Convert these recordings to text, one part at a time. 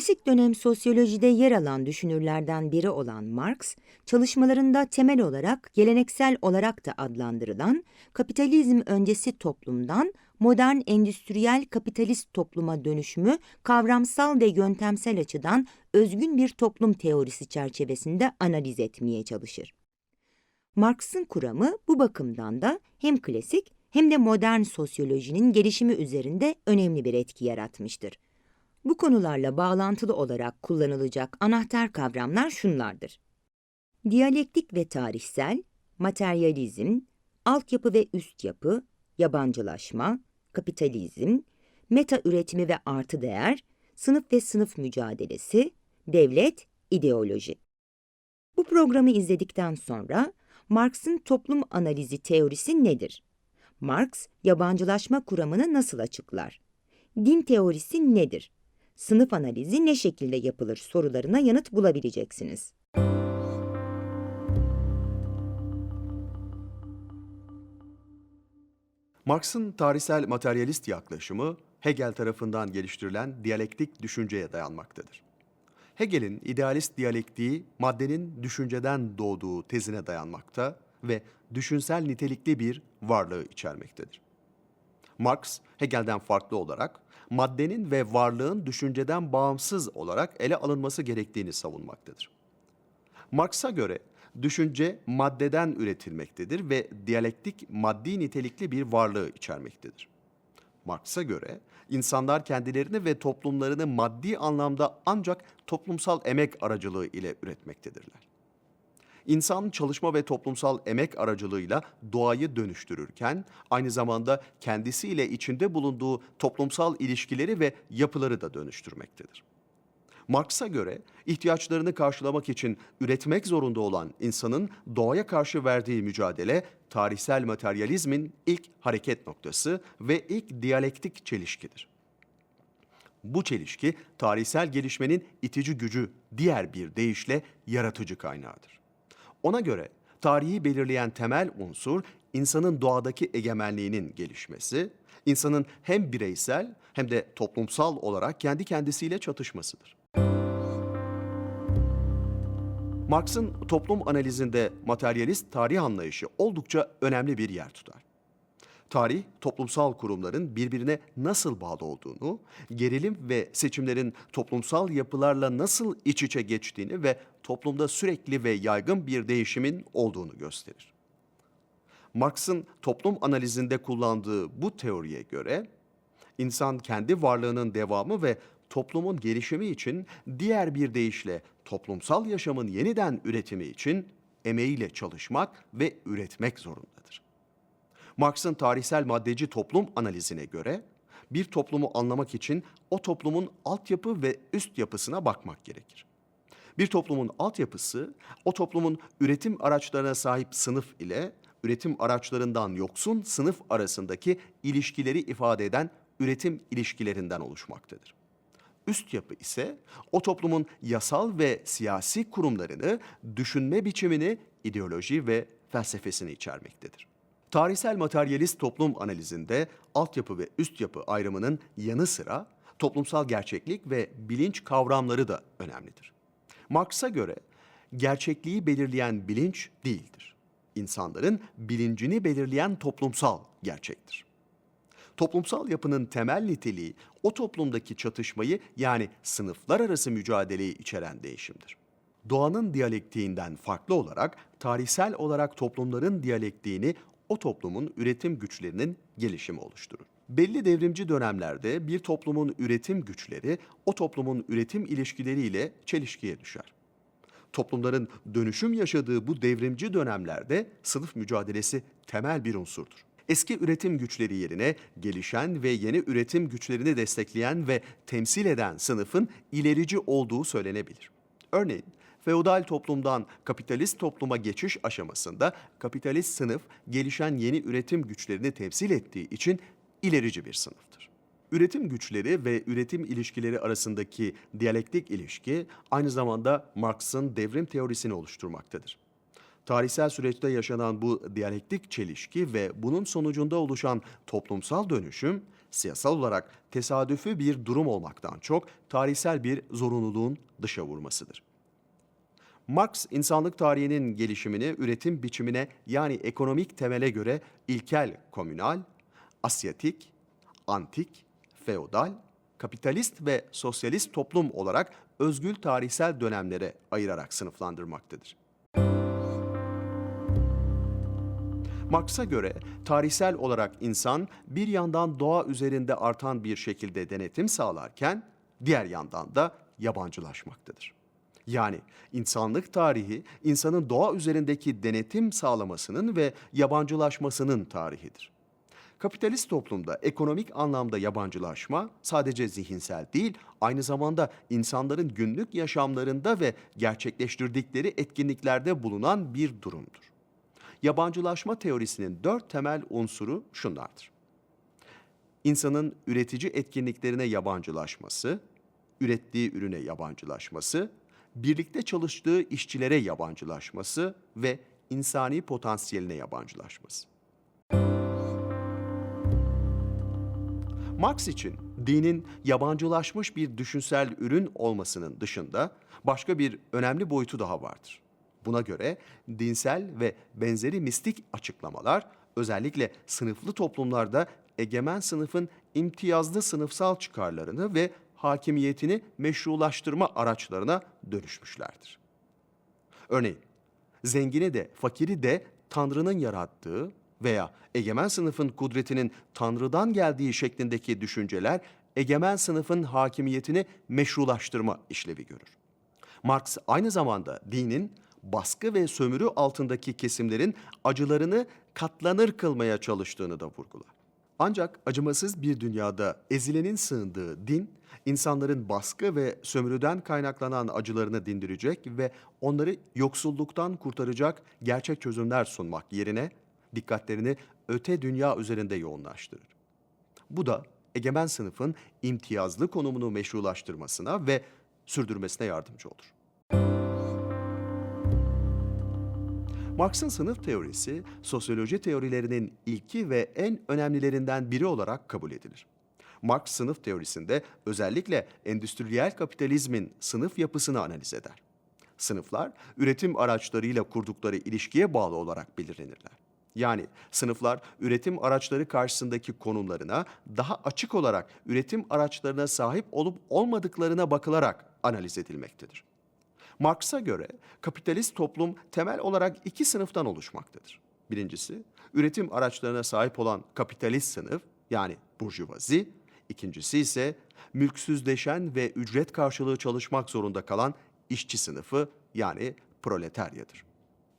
Klasik dönem sosyolojide yer alan düşünürlerden biri olan Marx, çalışmalarında temel olarak geleneksel olarak da adlandırılan kapitalizm öncesi toplumdan modern endüstriyel kapitalist topluma dönüşümü kavramsal ve yöntemsel açıdan özgün bir toplum teorisi çerçevesinde analiz etmeye çalışır. Marx'ın kuramı bu bakımdan da hem klasik hem de modern sosyolojinin gelişimi üzerinde önemli bir etki yaratmıştır. Bu konularla bağlantılı olarak kullanılacak anahtar kavramlar şunlardır. Diyalektik ve tarihsel, materyalizm, altyapı ve üst yapı, yabancılaşma, kapitalizm, meta üretimi ve artı değer, sınıf ve sınıf mücadelesi, devlet, ideoloji. Bu programı izledikten sonra Marx'ın toplum analizi teorisi nedir? Marx, yabancılaşma kuramını nasıl açıklar? Din teorisi nedir? Sınıf analizi ne şekilde yapılır sorularına yanıt bulabileceksiniz. Marx'ın tarihsel materyalist yaklaşımı Hegel tarafından geliştirilen diyalektik düşünceye dayanmaktadır. Hegel'in idealist diyalektiği maddenin düşünceden doğduğu tezine dayanmakta ve düşünsel nitelikli bir varlığı içermektedir. Marx, Hegel'den farklı olarak maddenin ve varlığın düşünceden bağımsız olarak ele alınması gerektiğini savunmaktadır. Marx'a göre düşünce maddeden üretilmektedir ve diyalektik maddi nitelikli bir varlığı içermektedir. Marx'a göre insanlar kendilerini ve toplumlarını maddi anlamda ancak toplumsal emek aracılığı ile üretmektedirler. İnsan çalışma ve toplumsal emek aracılığıyla doğayı dönüştürürken aynı zamanda kendisiyle içinde bulunduğu toplumsal ilişkileri ve yapıları da dönüştürmektedir. Marx'a göre ihtiyaçlarını karşılamak için üretmek zorunda olan insanın doğaya karşı verdiği mücadele tarihsel materyalizmin ilk hareket noktası ve ilk diyalektik çelişkidir. Bu çelişki tarihsel gelişmenin itici gücü diğer bir deyişle yaratıcı kaynağıdır. Ona göre tarihi belirleyen temel unsur insanın doğadaki egemenliğinin gelişmesi, insanın hem bireysel hem de toplumsal olarak kendi kendisiyle çatışmasıdır. Marx'ın toplum analizinde materyalist tarih anlayışı oldukça önemli bir yer tutar. Tarih, toplumsal kurumların birbirine nasıl bağlı olduğunu, gerilim ve seçimlerin toplumsal yapılarla nasıl iç içe geçtiğini ve toplumda sürekli ve yaygın bir değişimin olduğunu gösterir. Marx'ın toplum analizinde kullandığı bu teoriye göre, insan kendi varlığının devamı ve toplumun gelişimi için diğer bir deyişle toplumsal yaşamın yeniden üretimi için emeğiyle çalışmak ve üretmek zorundadır. Marx'ın tarihsel maddeci toplum analizine göre bir toplumu anlamak için o toplumun altyapı ve üst yapısına bakmak gerekir. Bir toplumun altyapısı o toplumun üretim araçlarına sahip sınıf ile üretim araçlarından yoksun sınıf arasındaki ilişkileri ifade eden üretim ilişkilerinden oluşmaktadır. Üst yapı ise o toplumun yasal ve siyasi kurumlarını, düşünme biçimini, ideoloji ve felsefesini içermektedir. Tarihsel materyalist toplum analizinde altyapı ve üst yapı ayrımının yanı sıra toplumsal gerçeklik ve bilinç kavramları da önemlidir. Marx'a göre gerçekliği belirleyen bilinç değildir. İnsanların bilincini belirleyen toplumsal gerçektir. Toplumsal yapının temel niteliği o toplumdaki çatışmayı yani sınıflar arası mücadeleyi içeren değişimdir. Doğanın diyalektiğinden farklı olarak tarihsel olarak toplumların diyalektiğini o toplumun üretim güçlerinin gelişimi oluşturur. Belli devrimci dönemlerde bir toplumun üretim güçleri o toplumun üretim ilişkileriyle çelişkiye düşer. Toplumların dönüşüm yaşadığı bu devrimci dönemlerde sınıf mücadelesi temel bir unsurdur eski üretim güçleri yerine gelişen ve yeni üretim güçlerini destekleyen ve temsil eden sınıfın ilerici olduğu söylenebilir. Örneğin, feodal toplumdan kapitalist topluma geçiş aşamasında kapitalist sınıf gelişen yeni üretim güçlerini temsil ettiği için ilerici bir sınıftır. Üretim güçleri ve üretim ilişkileri arasındaki diyalektik ilişki aynı zamanda Marx'ın devrim teorisini oluşturmaktadır. Tarihsel süreçte yaşanan bu diyalektik çelişki ve bunun sonucunda oluşan toplumsal dönüşüm siyasal olarak tesadüfi bir durum olmaktan çok tarihsel bir zorunluluğun dışa vurmasıdır. Marx, insanlık tarihinin gelişimini üretim biçimine yani ekonomik temele göre ilkel komünal, asyatik, antik, feodal, kapitalist ve sosyalist toplum olarak özgül tarihsel dönemlere ayırarak sınıflandırmaktadır. Marx'a göre tarihsel olarak insan bir yandan doğa üzerinde artan bir şekilde denetim sağlarken diğer yandan da yabancılaşmaktadır. Yani insanlık tarihi insanın doğa üzerindeki denetim sağlamasının ve yabancılaşmasının tarihidir. Kapitalist toplumda ekonomik anlamda yabancılaşma sadece zihinsel değil, aynı zamanda insanların günlük yaşamlarında ve gerçekleştirdikleri etkinliklerde bulunan bir durumdur. Yabancılaşma teorisinin dört temel unsuru şunlardır. İnsanın üretici etkinliklerine yabancılaşması, ürettiği ürüne yabancılaşması, birlikte çalıştığı işçilere yabancılaşması ve insani potansiyeline yabancılaşması. Marx için dinin yabancılaşmış bir düşünsel ürün olmasının dışında başka bir önemli boyutu daha vardır. Buna göre dinsel ve benzeri mistik açıklamalar özellikle sınıflı toplumlarda egemen sınıfın imtiyazlı sınıfsal çıkarlarını ve hakimiyetini meşrulaştırma araçlarına dönüşmüşlerdir. Örneğin zengini de fakiri de Tanrı'nın yarattığı veya egemen sınıfın kudretinin Tanrı'dan geldiği şeklindeki düşünceler egemen sınıfın hakimiyetini meşrulaştırma işlevi görür. Marx aynı zamanda dinin baskı ve sömürü altındaki kesimlerin acılarını katlanır kılmaya çalıştığını da vurgular. Ancak acımasız bir dünyada ezilenin sığındığı din, insanların baskı ve sömürüden kaynaklanan acılarını dindirecek ve onları yoksulluktan kurtaracak gerçek çözümler sunmak yerine dikkatlerini öte dünya üzerinde yoğunlaştırır. Bu da egemen sınıfın imtiyazlı konumunu meşrulaştırmasına ve sürdürmesine yardımcı olur. Marx'ın sınıf teorisi, sosyoloji teorilerinin ilki ve en önemlilerinden biri olarak kabul edilir. Marx sınıf teorisinde özellikle endüstriyel kapitalizmin sınıf yapısını analiz eder. Sınıflar, üretim araçlarıyla kurdukları ilişkiye bağlı olarak belirlenirler. Yani sınıflar üretim araçları karşısındaki konumlarına daha açık olarak üretim araçlarına sahip olup olmadıklarına bakılarak analiz edilmektedir. Marx'a göre kapitalist toplum temel olarak iki sınıftan oluşmaktadır. Birincisi, üretim araçlarına sahip olan kapitalist sınıf yani burjuvazi. İkincisi ise mülksüzleşen ve ücret karşılığı çalışmak zorunda kalan işçi sınıfı yani proletaryadır.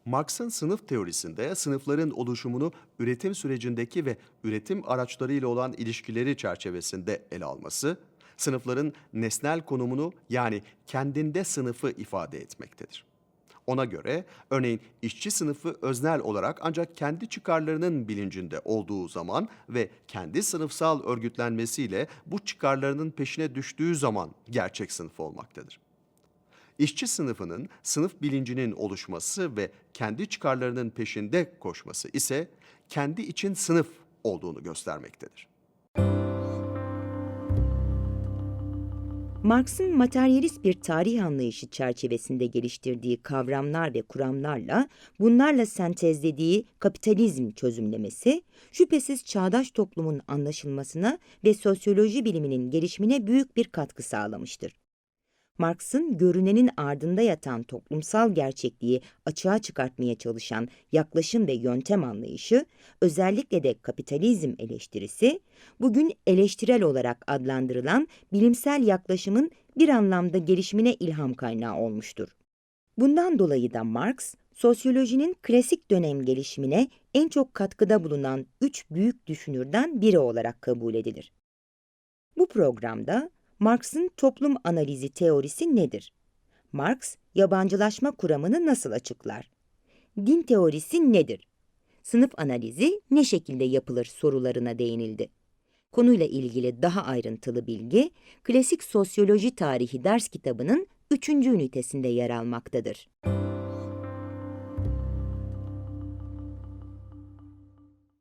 Marx'ın sınıf teorisinde sınıfların oluşumunu üretim sürecindeki ve üretim araçlarıyla olan ilişkileri çerçevesinde ele alması, sınıfların nesnel konumunu yani kendinde sınıfı ifade etmektedir. Ona göre örneğin işçi sınıfı öznel olarak ancak kendi çıkarlarının bilincinde olduğu zaman ve kendi sınıfsal örgütlenmesiyle bu çıkarlarının peşine düştüğü zaman gerçek sınıf olmaktadır. İşçi sınıfının sınıf bilincinin oluşması ve kendi çıkarlarının peşinde koşması ise kendi için sınıf olduğunu göstermektedir. Marx'ın materyalist bir tarih anlayışı çerçevesinde geliştirdiği kavramlar ve kuramlarla bunlarla sentezlediği kapitalizm çözümlemesi şüphesiz çağdaş toplumun anlaşılmasına ve sosyoloji biliminin gelişimine büyük bir katkı sağlamıştır. Marx'ın görünenin ardında yatan toplumsal gerçekliği açığa çıkartmaya çalışan yaklaşım ve yöntem anlayışı, özellikle de kapitalizm eleştirisi, bugün eleştirel olarak adlandırılan bilimsel yaklaşımın bir anlamda gelişimine ilham kaynağı olmuştur. Bundan dolayı da Marx, sosyolojinin klasik dönem gelişimine en çok katkıda bulunan üç büyük düşünürden biri olarak kabul edilir. Bu programda Marx'ın toplum analizi teorisi nedir? Marx, yabancılaşma kuramını nasıl açıklar? Din teorisi nedir? Sınıf analizi ne şekilde yapılır sorularına değinildi. Konuyla ilgili daha ayrıntılı bilgi, Klasik Sosyoloji Tarihi ders kitabının 3. ünitesinde yer almaktadır.